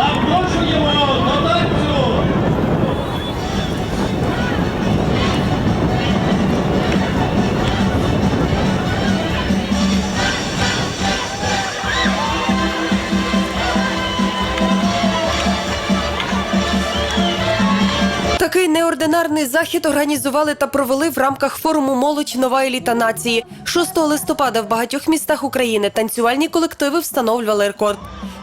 Запрошуємо до! Такий неординарний захід організували та провели в рамках форуму Молодь нова еліта нації. 6 листопада в багатьох містах України танцювальні колективи встановлювали рекорд.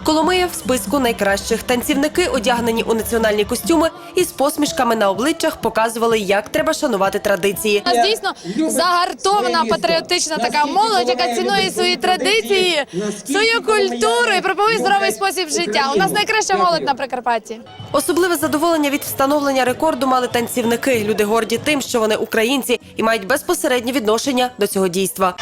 Коломия в списку найкращих танцівники, одягнені у національні костюми і з посмішками на обличчях, показували, як треба шанувати традиції. У нас дійсно загартована патріотична така молодь, яка цінує свої традиції, свою культуру і пропагує здоровий спосіб життя. У нас найкраща молодь на Прикарпатті. Особливе задоволення від встановлення рекорду мали танцівники. Люди горді тим, що вони українці і мають безпосереднє відношення до цього дійства.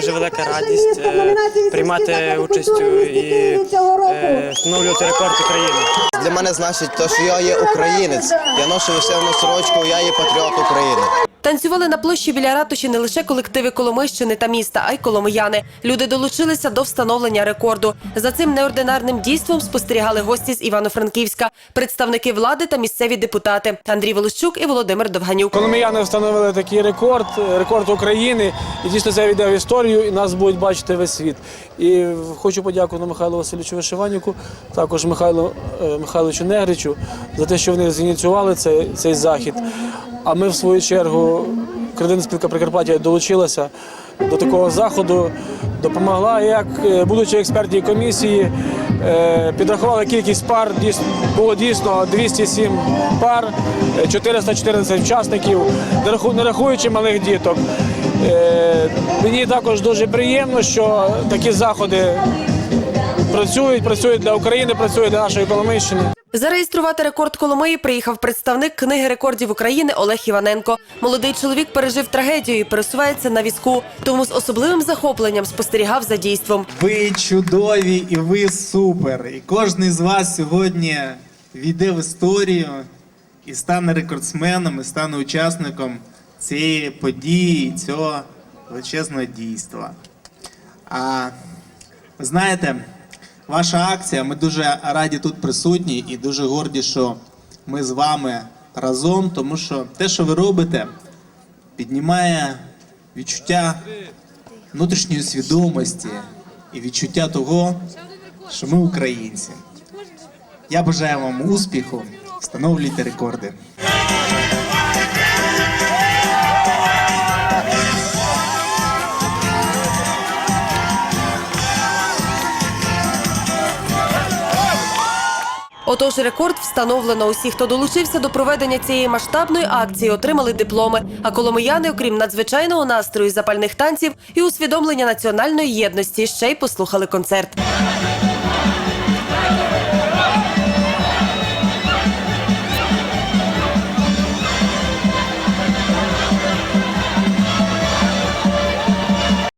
Дуже велика радість е, приймати участь і е, встановлювати рекорд України. Для мене значить те, що я є українець. Я ношу вишивну сорочку, я є патріот України. Танцювали на площі біля ратуші не лише колективи Коломийщини та міста, а й коломияни. Люди долучилися до встановлення рекорду. За цим неординарним дійством спостерігали гості з Івано-Франківська, представники влади та місцеві депутати Андрій Волощук і Володимир Довганюк. Коломияни встановили такий рекорд, рекорд України, і дійсно це війде в історію, і нас будуть бачити весь світ. І хочу подякувати Михайлу Васильовичу Вишиванюку, також Михайлу е, Михайловичу Негричу за те, що вони зініціювали цей, цей захід. А ми, в свою чергу, кредитна спілка Прикарпаття долучилася до такого заходу, допомогла, як е, будучи експертній комісії, е, підрахували кількість пар, було дійсно 207 пар, е, 414 учасників, не рахуючи малих діток. Е, Мені також дуже приємно, що такі заходи працюють, працюють для України, працюють для нашої Коломийщини. Зареєструвати рекорд Коломиї приїхав представник книги рекордів України Олег Іваненко. Молодий чоловік пережив трагедію і пересувається на візку, тому з особливим захопленням спостерігав за дійством. Ви чудові і ви супер. І кожен з вас сьогодні війде в історію і стане рекордсменом, і стане учасником цієї події, цього величезного дійства. А знаєте, ваша акція, ми дуже раді тут присутні і дуже горді, що ми з вами разом, тому що те, що ви робите, піднімає відчуття внутрішньої свідомості і відчуття того, що ми українці. Я бажаю вам успіху, встановлюйте рекорди. Отож, рекорд встановлено. Усі, хто долучився до проведення цієї масштабної акції, отримали дипломи. А коломияни, окрім надзвичайного настрою, запальних танців і усвідомлення національної єдності, ще й послухали концерт.